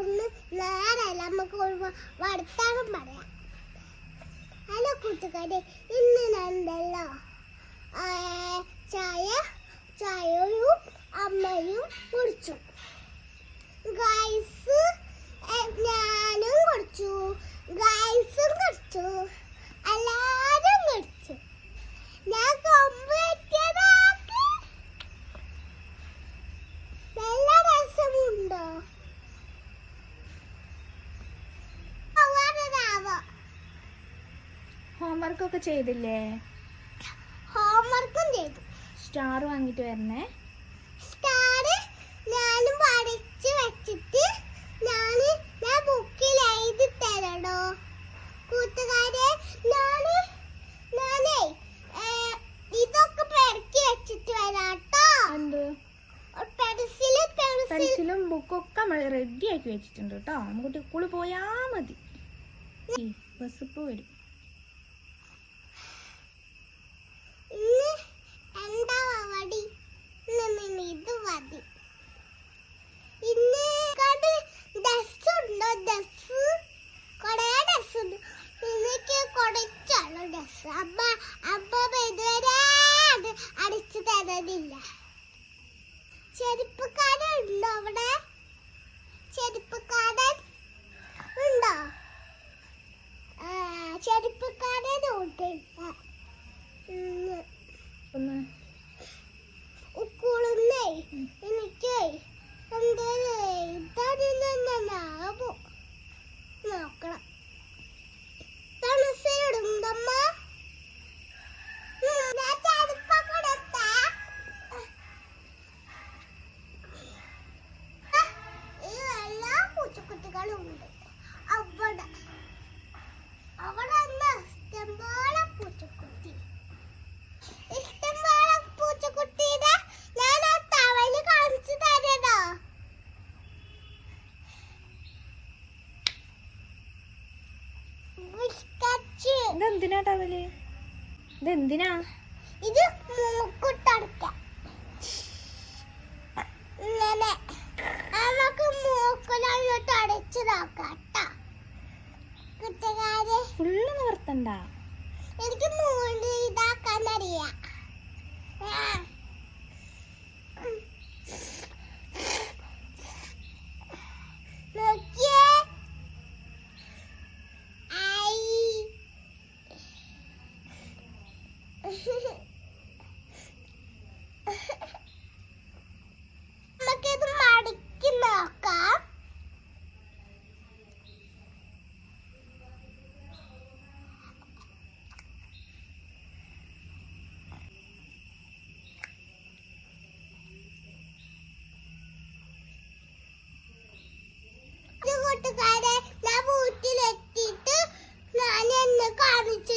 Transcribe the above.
ഒന്ന് നേരല്ല നമുക്ക് വർത്താനം പറയാം. ഹലോ കൂട്ടുകാരെ ഇന്ന് നണ്ടല്ലോ ചായ ചായ ഹോംവർക്ക് ഒക്കെ ചെയ്തില്ലേ? ഹോംവർക്കും ചെയ്തു. സ്റ്റാർ വാങ്ങിട്ട് വരണേ. സ്റ്റാർ ഞാനും വെച്ചിട്ട് ഞാൻ ഞാൻ ബുക്കിൽ എഴുതി തരണോ കൂട്ടുകാരെ ഞാൻ ഞാനേ ഇതൊക്കെ പെരക്കി വെച്ചിട്ട് വരാട്ടോ. എന്ത്? പെൻസിൽ ബുക്കൊക്കെ നമ്മൾ റെഡി ആക്കി വെച്ചിട്ടുണ്ട് കേട്ടോ. നമുക്ക് കുളി പോയാ മതി. ബസ് ഇപ്പോൾ വരും ഇന്ന് എന്താ വടി ഇന്ന് ഇത് മതി ഇന്ന് കണ്ട് ഡസ് ഉണ്ടോ ഡസ് കൊറേ ഡസ് ഉണ്ട് എനിക്ക് കുറച്ചാണോ അമ്മ ഇതുവരെ അടിച്ചു തരുന്നില്ല ചെരുപ്പക്കാരൻ ഉണ്ടോ അവിടെ? ഇതെന്തിനാ ടവൽ ഇതെന്തിനാ? ഇത് മൂക്കുട്ടടക്ക ഇങ്ങനെ നമുക്ക് അടച്ചു ഫുള്ള് നിവർത്തണ്ട? എനിക്ക് മൂന്ന് ഇതാക്കാൻ അറിയാം. കൂട്ടുകാരെ ഞാൻ വീട്ടിലെത്തിയിട്ട് ഞാൻ എന്നെ കാണിച്ചു